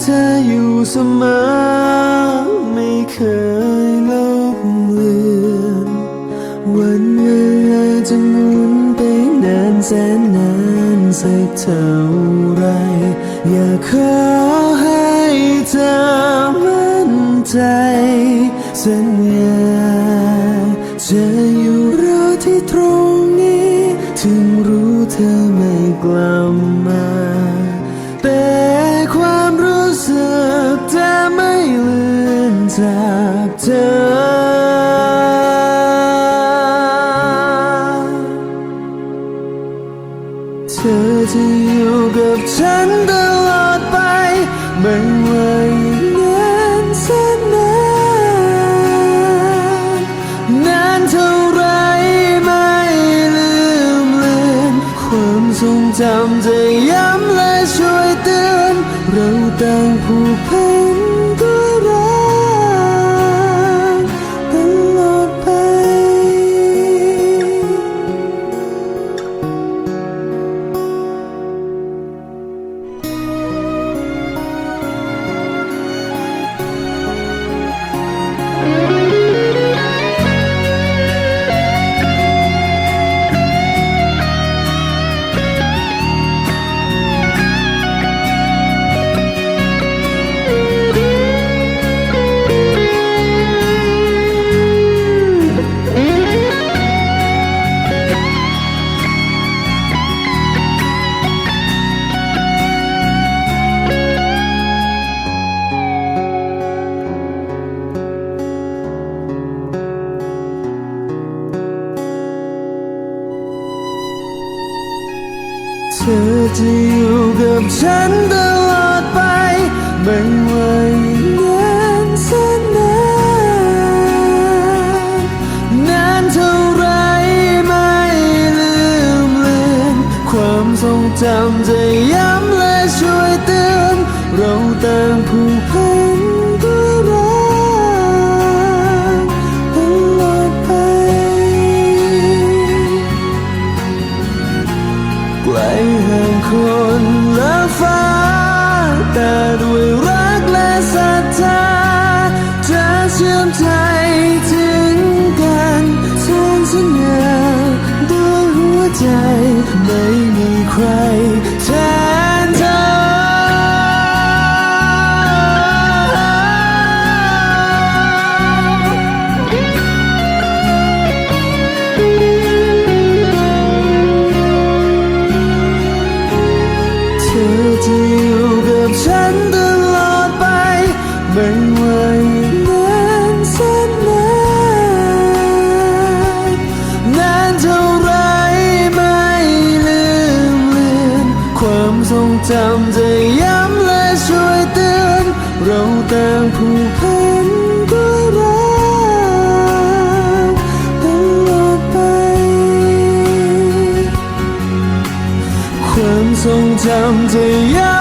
เธออยู่เสมอ ไม่เคยลบเลือนวันเวลาจะหมุนไปนานแสนนานสักเท่าไร อยากขอให้เธอมั่นใจสัญญาจะอยู่รอที่ตรงนี้ ถึงรู้เธอไม่กลับมา จากเธอ เธอจะอยู่กับฉันตลอดไป ไม่ว่าอีกนานแสนนานนานเท่าไรไม่ลืมเลือน ความทรงจำจะย้ำและช่วยเตือน เราต่างผูกพัน ธอจะอยู่กับฉันตลอดไป ไม่ว่าเงินานแสนนานนานเท่าไรไม่ลืมเลือนความทรงจำจะ 为你会忐忑。เธอจะอยู่กับฉันตลอดไปไม่ 总将怎样？